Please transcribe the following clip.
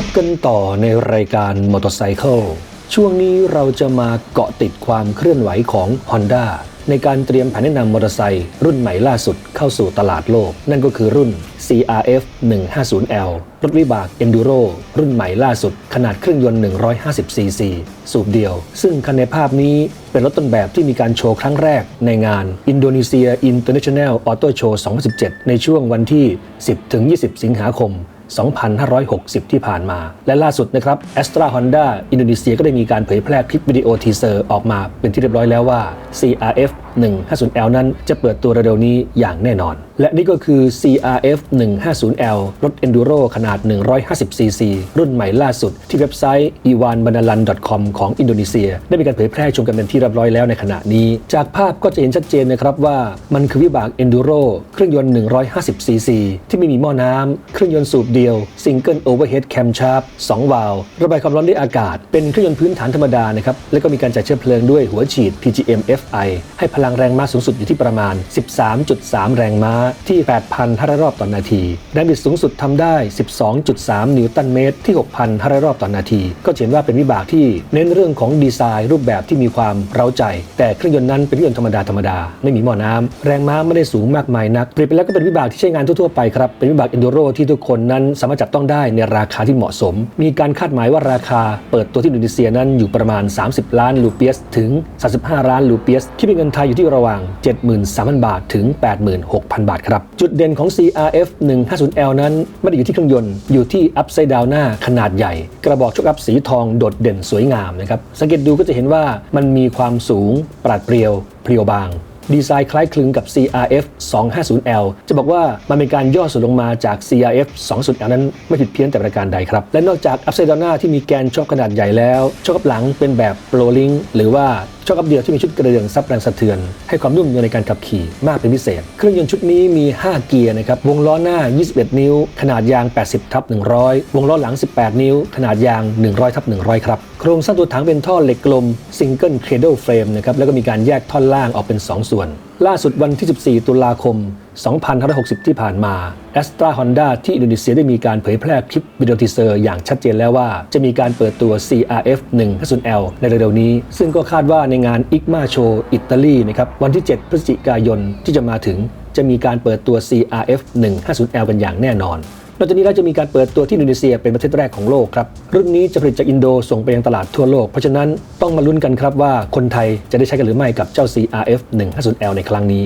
พบกันต่อในรายการมอเตอร์ไซค์ช่วงนี้เราจะมาเกาะติดความเคลื่อนไหวของ Honda ในการเตรียมแผนแนะนำมอเตอร์ไซค์รุ่นใหม่ล่าสุดเข้าสู่ตลาดโลก นั่นก็คือรุ่น CRF 150L รถวิบาก Enduro รุ่นใหม่ล่าสุด ขนาดเครื่องยนต์ 150cc สูบเดียว ซึ่งคันในภาพนี้เป็นรถต้นแบบที่มีการโชว์ครั้งแรกในงาน Indonesia International Auto Show 2017 ในช่วงวันที่ 10-20 สิงหาคม 2560 ที่ผ่านมา และล่าสุดนะครับ Astra Honda อินโดนีเซียก็ได้มีการเผยแพร่คลิปวิดีโอทีเซอร์ออกมาเป็นที่เรียบร้อยแล้วว่า CRF 150L นั้นจะเปิดตัวเร็วๆนี้อย่างแน่นอน และนี่ก็คือ CRF 150L รถ Enduro ขนาด 150cc รุ่นใหม่ล่าสุดที่เว็บไซต์ iwanbanalan.com ของอินโดนีเซีย ได้มีการเผยแพร่ชมกันเป็นที่เรียบร้อยแล้วในขณะนี้ จากภาพก็จะเห็นชัดเจนนะครับว่ามันคือวิบาก Enduro เครื่องยนต์ 150cc ที่ไม่มีหม้อน้ำเครื่องยนต์สูบเดียว Single Overhead Camshaft 2วาล์วระบายความร้อนด้วยอากาศ เป็นเครื่องยนต์พื้นฐานธรรมดานะครับและก็มีการจ่ายเชื้อเพลิงด้วยหัวฉีด PGM FI ให้พลังแรงม้าสูงสุดอยู่ที่ประมาณ 13.3 แรงม้าที่ 8,500 รอบต่อนาที แรงบิดสูงสุดทำได้ 12.3 นิวตันเมตรที่ 6,500 รอบต่อนาที ก็เห็นว่าเป็นวิบากที่เน้นเรื่องของดีไซน์รูปแบบที่มีความเร้าใจ แต่เครื่องยนต์นั้นเป็นเครื่องยนต์ธรรมดาธรรมดาไม่มีหม้อน้ำแรงม้าไม่ได้สูงมากมายนักเปรียบไปแล้วก็เป็นวิบากที่ใช้งานทั่วๆไปครับเป็นวิบาก Enduro ที่ทุกคนนั้นสามารถจับต้องได้ในราคาที่เหมาะสม มีการคาดหมายว่าราคาเปิดตัวที่อินโดนีเซียนั้นอยู่ประมาณ 30 ล้านรูเปียสถึง 35 ล้านรูเปียสคิดเป็นเงินไทยอยู่ที่ระหว่าง 73,000 บาทถึง 86,000 บาทครับ จุดเด่นของ CRF 150L นั้น ไม่ได้อยู่ที่เครื่องยนต์ อยู่ที่ Upside Down หน้าขนาดใหญ่ กระบอกชคอัพสีทองโดดเด่นสวยงามนะครับ สังเกตดูก็จะเห็นว่ามันมีความสูงปราดเปรียวเพรียวบางดีไซน์คล้ายคลึงกับ CRF 250L จะบอกว่ามันเป็นการย่อส่วนลงมาจาก CRF 250L นั้นไม่ผิดเพี้ยนแต่ประการใดครับ และนอกจาก Upside Down หน้าที่มีแกนชอคขนาดใหญ่แล้วชอคอัพหลังเป็นแบบ Rolling หรือว่า ช็อคอัพเดียวที่มีชุดกระเดื่องซับแรงสะเทือน ให้ความนุ่มนวลในการขับขี่มากเป็นพิเศษ เครื่องยนต์ชุดนี้มี 5 เกียร์นะครับวงล้อหน้า 21 นิ้ว ขนาดยาง 80ทับ100 วงล้อหลัง 18 นิ้ว ขนาดยาง 100ทับ100 ครับ โครงสร้างตัวถังเป็นท่อเหล็กกลมซิงเกิลเครดิลเฟรมนะครับแล้วก็มีการแยกท่อนล่างออกเป็น 2 ส่วนล่าสุดวันที่ 14 ตุลาคม 2560 ที่ผ่านมา Astra Honda ที่อินโดนีเซียได้มีการเผยแพร่คลิปวิดีโอทีเซอร์อย่างชัดเจนแล้วว่า จะมีการเปิดตัว CRF 150L ในเร็วๆนี้ ซึ่งก็คาดว่าในงาน ICMA Show อิตาลีนะครับวันที่ 7 พฤศจิกายนที่จะมาถึง จะมีการเปิดตัว CRF 150L กันอย่างแน่นอน นอกจากนี้เราจะมีการเปิดตัวที่อินโดนีเซียเป็นประเทศแรกของโลกครับรุ่นนี้จะผลิตจากอินโดส่งไปยังตลาดทั่วโลก เพราะฉะนั้นต้องมาลุ้นกันครับว่าคนไทยจะได้ใช้กันหรือไม่กับเจ้า CRF 150L ในครั้งนี้